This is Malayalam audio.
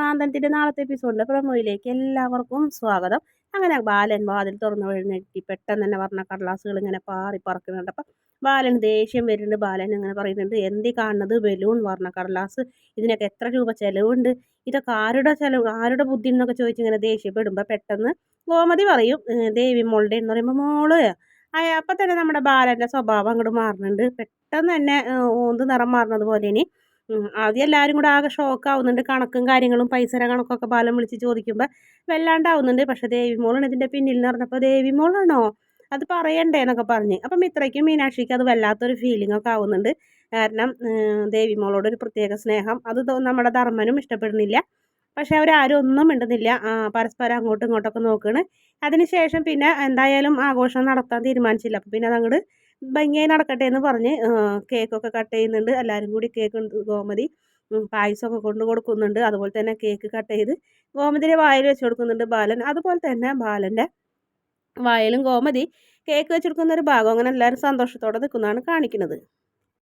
സാന്ത്വനത്തിന്റെ നാളത്തെ എപ്പിസോഡിന്റെ പ്രമോയിലേക്ക് എല്ലാവർക്കും സ്വാഗതം. അങ്ങനെ ബാലൻ വാതിൽ തുറന്നു എഴുന്നേറ്റി പെട്ടെന്ന് തന്നെ പറഞ്ഞ കടലാസുകൾ ഇങ്ങനെ പാറി പറക്കുന്നുണ്ട്. അപ്പം ബാലൻ ദേഷ്യം വരുന്നുണ്ട്. ബാലൻ ഇങ്ങനെ പറയുന്നുണ്ട് എന്തി കാണുന്നത്? ബലൂൺ പറഞ്ഞ കടലാസ് ഇതിനൊക്കെ എത്ര രൂപ ചിലവുണ്ട്? ഇതൊക്കെ ആരുടെ ചിലവ്? ആരുടെ ബുദ്ധി എന്നൊക്കെ ചോദിച്ച് ഇങ്ങനെ ദേഷ്യപ്പെടുമ്പോൾ പെട്ടെന്ന് ഗോമതി പറയും ദേവി മോളുടെ എന്ന് പറയുമ്പോൾ മോൾ. അപ്പം തന്നെ നമ്മുടെ ബാലന്റെ സ്വഭാവം അങ്ങോട്ട് മാറുന്നുണ്ട്. പെട്ടെന്ന് തന്നെ ഓന്ത് നിറം മാറുന്നത് പോലെ ഇനി ആദ്യം എല്ലാവരും കൂടെ ആകെ ഷോക്ക് ആവുന്നുണ്ട്. കണക്കും കാര്യങ്ങളും പൈസയുടെ കണക്കൊക്കെ ബാലം വിളിച്ച് ചോദിക്കുമ്പോൾ വല്ലാണ്ടാവുന്നുണ്ട്. പക്ഷെ ദേവി മോളാണ് ഇതിന്റെ പിന്നിൽ എന്ന് പറഞ്ഞപ്പോൾ ദേവി മോളാണോ അത് പറയണ്ടേ എന്നൊക്കെ പറഞ്ഞ്. അപ്പം ഇത്രയ്ക്കും മീനാക്ഷിക്ക് അത് വല്ലാത്തൊരു ഫീലിംഗ് ഒക്കെ ആവുന്നുണ്ട്. കാരണം ദേവി മോളോട് ഒരു പ്രത്യേക സ്നേഹം. അത് നമ്മുടെ ധർമ്മനും ഇഷ്ടപ്പെടുന്നില്ല. പക്ഷെ അവരാരും ഒന്നും മിണ്ടുന്നില്ല. പരസ്പരം അങ്ങോട്ടും ഇങ്ങോട്ടൊക്കെ നോക്കുകയാണ് അതിനുശേഷം പിന്നെ എന്തായാലും ആഘോഷം നടത്താൻ തീരുമാനിച്ചില്ല. അപ്പം പിന്നെ അതങ്ങോട്ട് ഭംഗിയായി നടക്കട്ടെ എന്ന് പറഞ്ഞ് കേക്കൊക്കെ കട്ട് ചെയ്യുന്നുണ്ട്. എല്ലാവരും കൂടി കേക്ക് ഗോമതി പായസമൊക്കെ കൊണ്ട് കൊടുക്കുന്നുണ്ട്. അതുപോലെ തന്നെ കേക്ക് കട്ട് ചെയ്ത് ഗോമതിയുടെ വായിൽ വെച്ച് കൊടുക്കുന്നുണ്ട് ബാലൻ. അതുപോലെ തന്നെ ബാലന്റെ വായലും ഗോമതി കേക്ക് വെച്ചെടുക്കുന്ന ഒരു ഭാഗം. അങ്ങനെ എല്ലാവരും സന്തോഷത്തോടെ നിൽക്കുന്നതാണ് കാണിക്കുന്നത്.